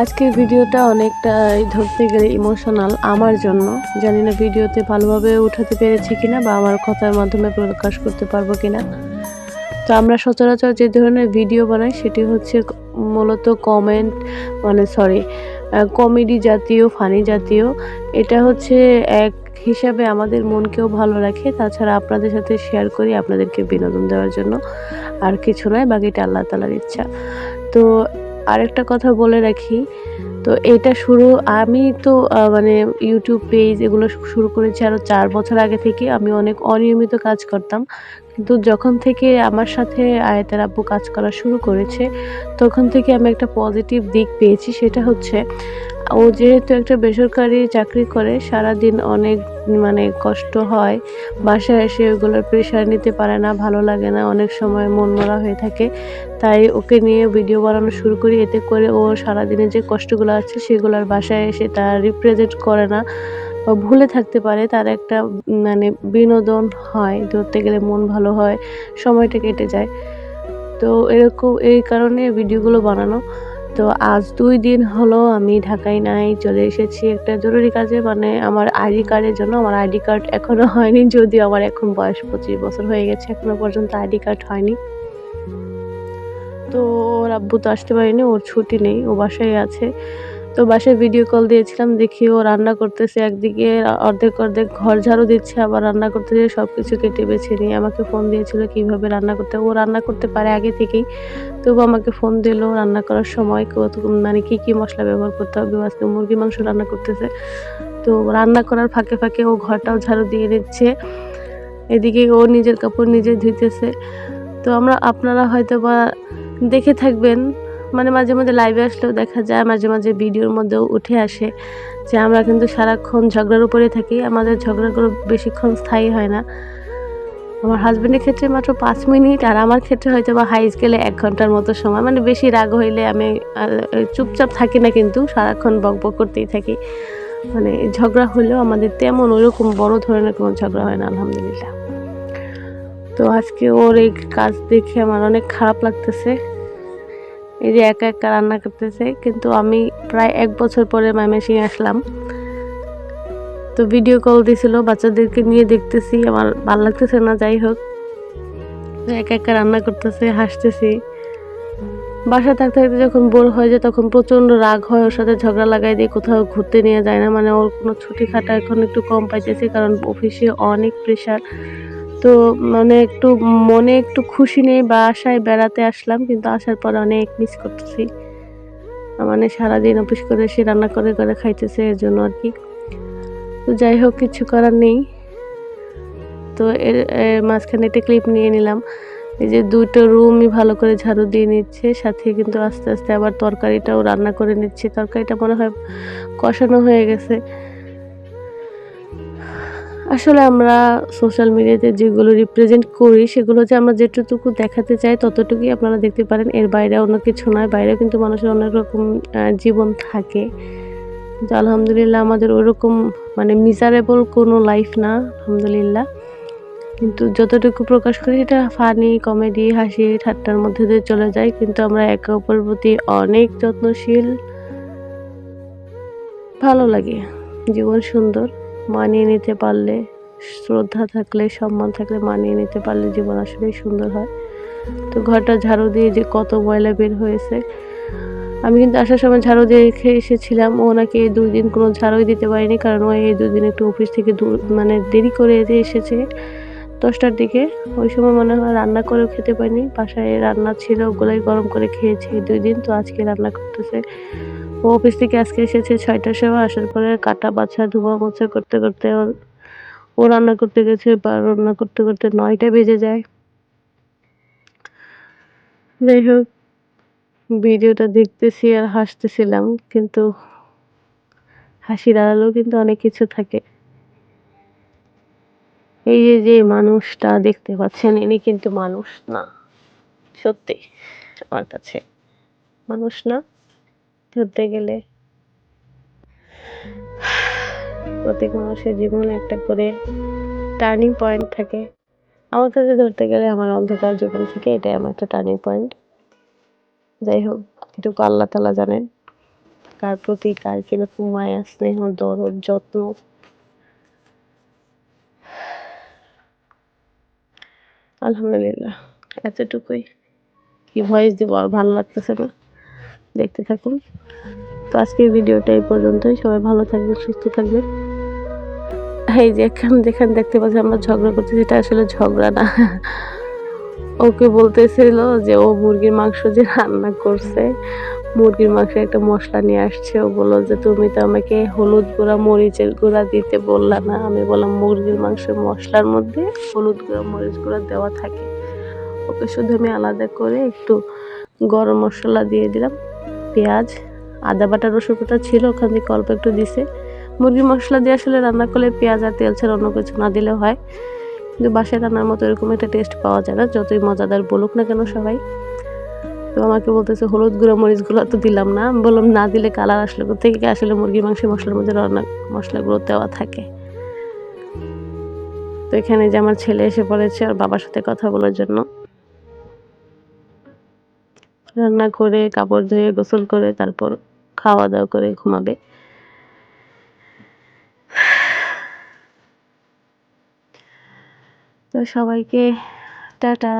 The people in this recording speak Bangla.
আজকের ভিডিওটা অনেকটাই ধরতে গেলে ইমোশনাল আমার জন্য। জানি না ভিডিওতে ভালোভাবে উঠাতে পেরেছি কিনা বা আমার কথার মাধ্যমে প্রকাশ করতে পারব কিনা। তো আমরা সচরাচর যে ধরনের ভিডিও বানাই সেটি হচ্ছে মূলত কমেন্ট মানে সরি কমেডি জাতীয় ফানি জাতীয়। এটা হচ্ছে এক হিসাবে আমাদের মনকেও ভালো রাখে। তাছাড়া আপনাদের সাথে শেয়ার করি আপনাদেরকে বিনোদন দেওয়ার জন্য। আর কিছু নয়, বাকিটা আল্লাহ তালার ইচ্ছা। তো আরেকটা কথা বলে রাখি, তো এটা শুরু, আমি তো মানে ইউটিউব পেজ এগুলো শুরু করেছি আরও চার বছর আগে থেকে, আমি অনেক অনিয়মিত কাজ করতাম। কিন্তু যখন থেকে আমার সাথে আয়তের আব্বু কাজ করা শুরু করেছে, তখন থেকে আমি একটা পজিটিভ দিক পেয়েছি, সেটা হচ্ছে ও যেহেতু একটা বেসরকারি চাকরি করে, সারাদিন অনেক মানে কষ্ট হয়, বাসায় এসে ওগুলোর প্রেশার নিতে পারে না, ভালো লাগে না, অনেক সময় মন মরা হয়ে থাকে, তাই ওকে নিয়ে ভিডিও বানানো শুরু করি, এতে করে ও সারাদিনে যে কষ্টগুলো আছে সেগুলোর বাসায় এসে তার রিপ্রেজেন্ট করে না। ভুলে থাকতে পারে, তার একটা মানে বিনোদন হয়, ধরতে গেলে মন ভালো হয়, সময়টা কেটে যায়। তো এরকম, এই কারণে ভিডিওগুলো বানানো। তো আজ দুই দিন হলো আমি ঢাকায় নাই, চলে এসেছি একটা জরুরি কাজে মানে আমার আইডি কার্ডের জন্য। আমার আইডি কার্ড এখনও হয়নি, যদিও আমার এখন বয়স পঁচিশ বছর হয়ে গেছে এখনও পর্যন্ত আইডি কার্ড হয়নি। তো ওর আব্বু তো আসতে পারেনি, ওর ছুটি নেই, ও বাসায় আছে। তো বাসায় ভিডিও কল দিয়েছিলাম, দেখি ও রান্না করতেছে। একদিকে অর্ধেক অর্ধেক ঘর ঝাড়ু দিচ্ছে, আবার রান্না করতেছে সব কিছু কেটে বেছে নিয়ে আমাকে ফোন দিয়েছিল কীভাবে রান্না করতে। ও রান্না করতে পারে আগে থেকেই, তবু আমাকে ফোন দিলো রান্না করার সময়, কত মানে কী কী মশলা ব্যবহার করতে হবে। আজকে মুরগি মাংস রান্না করতেছে। তো রান্না করার ফাঁকে ফাঁকে ও ঘরটাও ঝাড়ু দিয়ে দিচ্ছে এদিকে ও নিজের কাপড় নিজে ধুইতেছে। তো আমরা আপনারা হয়তো বা দেখে থাকবেন মানে মাঝে মাঝে লাইভে আসলেও দেখা যায়, মাঝে মাঝে ভিডিওর মধ্যেও উঠে আসে যে আমরা কিন্তু সারাক্ষণ ঝগড়ার উপরে থাকি, আমাদের ঝগড়াগুলো বেশিক্ষণ স্থায়ী হয় না। আমার হাজব্যান্ডের ক্ষেত্রে মাত্র পাঁচ মিনিট আর আমার ক্ষেত্রে হয়তো বা হাই স্কেলে এক ঘণ্টার মতো সময়। মানে বেশি রাগ হইলে আমি চুপচাপ থাকি না কিন্তু সারাক্ষণ বক বক করতেই থাকি। মানে ঝগড়া হলেও আমাদের তেমন ওইরকম বড় ধরনের কোনো ঝগড়া হয় না, আলহামদুলিল্লাহ। তো আজকে ওর এই কাজ দেখে আমার অনেক খারাপ লাগতেছে। এই যে একা একা রান্না করতেছে, কিন্তু আমি প্রায় এক বছর পরে ময়মনসিং আসলাম। তো ভিডিও কল দিছিল, বাচ্চাদেরকে নিয়ে দেখতেছি, আমার ভালো লাগতেছে না, যাই হোক। একা একা রান্না করতেছে, হাসতেছি। বাসা থাকতে থাকতে যখন বোর হয়ে যায়, তখন প্রচণ্ড রাগ হয়, ওর সাথে ঝগড়া লাগাই দিয়ে কোথাও ঘুরতে নিয়ে যায় না। মানে ওর কোনো ছুটি খাটা এখন একটু কম পাইতেছে, কারণ অফিসে অনেক প্রেশার তো মানে একটু মনে একটু খুশি নেই বাসায় বেড়াতে আসলাম, কিন্তু আসার পর অনেক মিস করতেছি। মানে সারাদিন অফিস করে এসে রান্না করে করে খাইতেছে, এর জন্য আর কি। তো যাই হোক, কিছু করার নেই। তো এর মাঝখানে একটা ক্লিপ নিয়ে নিলাম। এই যে দুটো রুমই ভালো করে ঝাড়ু দিয়ে নিচ্ছে, সাথে কিন্তু আস্তে আস্তে আবার তরকারিটাও রান্না করে নিচ্ছে। তরকারিটা মনে হয় কষানো হয়ে গেছে। আসলে আমরা সোশ্যাল মিডিয়াতে যেগুলো রিপ্রেজেন্ট করি, সেগুলো যে আমরা যেটুকু দেখাতে চাই ততটুকুই আপনারা দেখতে পারেন। এর বাইরে অন্য কিছু নয়, বাইরেও কিন্তু মানুষের অনেক রকম জীবন থাকে। কিন্তু আলহামদুলিল্লাহ আমাদের ওরকম মানে মিজারেবল কোনো লাইফ না, আলহামদুলিল্লাহ। কিন্তু যতটুকু প্রকাশ করি সেটা ফানি কমেডি হাসি, ঠাট্টার মধ্যে দিয়ে চলে যায়। কিন্তু আমরা একে অপরের প্রতি অনেক যত্নশীল। ভালো লাগে, জীবন সুন্দর। মানিয়ে নিতে পারলে, শ্রদ্ধা থাকলে, সম্মান থাকলে মানিয়ে নিতে পারলে জীবন আসলেই সুন্দর হয়। তো ঘরটা ঝাড়ু দিয়ে যে কত ময়লা বের হয়েছে, আমি কিন্তু আসার সময় ঝাড়ু দিয়ে রেখে এসেছিলাম। ও নাকি এই দুই দিন কোনো ঝাড়ুই দিতে পারিনি, কারণ ও এই দুই দিন একটু অফিস থেকে দূর মানে দেরি করে এসেছে দশটার দিকে। ওই সময় মনে হয় রান্না করেও খেতে পারিনি। বাসায় রান্না ছিল, ওগুলোই গরম করে খেয়েছি দুই দিন, তো আজকে রান্না করতেছে। ও অফিস থেকে আজকে এসেছে ছয়টার সময়, আসার পরে কাটা, বাছা, ধোয়া, মোছা করতে করতে ও রান্না করতে গেছে বা রান্না করতে করতে নয়টা বেজে যায়। যাই হোক, ভিডিওটা দেখতেছি আর হাসতেছিলাম, কিন্তু হাসির আড়ালেও কিন্তু অনেক কিছু থাকে। এই যে যে মানুষটা দেখতে পাচ্ছেন, ইনি কিন্তু মানুষ না, সত্যি, আমার কাছে। মানুষ না? ধরতে গেলে। প্রত্যেক মানুষের জীবনে একটা করে টার্নিং পয়েন্ট থাকে। আমার কাছে ধরতে গেলে আমার অন্ধকার জীবন থেকে এটাই আমার একটা টার্নিং পয়েন্ট যাই হোক, এটুকু আল্লাহ তালা জানেন। কার প্রতি কার কীরকম মায়া, স্নেহ, দরদ, যত্ন। আলহামদুলিল্লাহ, এতটুকুই। কি ভয়েস দিব আর ভালো লাগতেছে না? দেখতে থাকুন। তো আজকের ভিডিওটা এই পর্যন্তই। সবাই ভালো থাকবেন, সুস্থ থাকবেন। এই যে এখানে যেখানে দেখতে পাচ্ছি আমরা ঝগড়া করছি সেটা আসলে ঝগড়া না। ওকে বলতেছিল যে ও মুরগির মাংস যে রান্না করছে, মুরগির মাংসে একটা মশলা নিয়ে আসছে। ও বলল যে, তুমি তো আমাকে হলুদ গুঁড়া, মরিচের গুঁড়া দিতে বললা না। আমি বললাম, মুরগির মাংসের মশলার মধ্যে হলুদ গুঁড়া, মরিচ গুঁড়া দেওয়া থাকে। ওকে শুধু আমি আলাদা করে একটু গরম মশলা দিয়ে দিলাম। পেঁয়াজ, আদা বাটা রসুন বাটা ছিল, ওখান থেকে অল্প একটু দিছে। মুরগির মশলা দিয়ে আসলে রান্না করলে পেঁয়াজ আর তেল ছাড়া অন্য কিছু না দিলেও হয়। কিন্তু বাসায় রান্নার মতো এরকম একটা টেস্ট পাওয়া যায় না, যতই মজাদার বলুক না কেন সবাই। তো আমাকে বলতেছে, হলুদ গুঁড়ো মরিচগুলো তো দিলাম না। বললাম, না দিলে কালার আসলে থেকে আসলে মুরগির মাংসের মশলার মধ্যে রান্না, মশলাগুলো দেওয়া থাকে। তো এখানে যে আমার ছেলে এসে পড়েছে আর বাবার সাথে কথা বলার জন্য। রান্না করে কাপড় ধুয়ে গোসল করে তারপর খাওয়া দাওয়া করে ঘুমাবে। তো সবাইকে টাটা।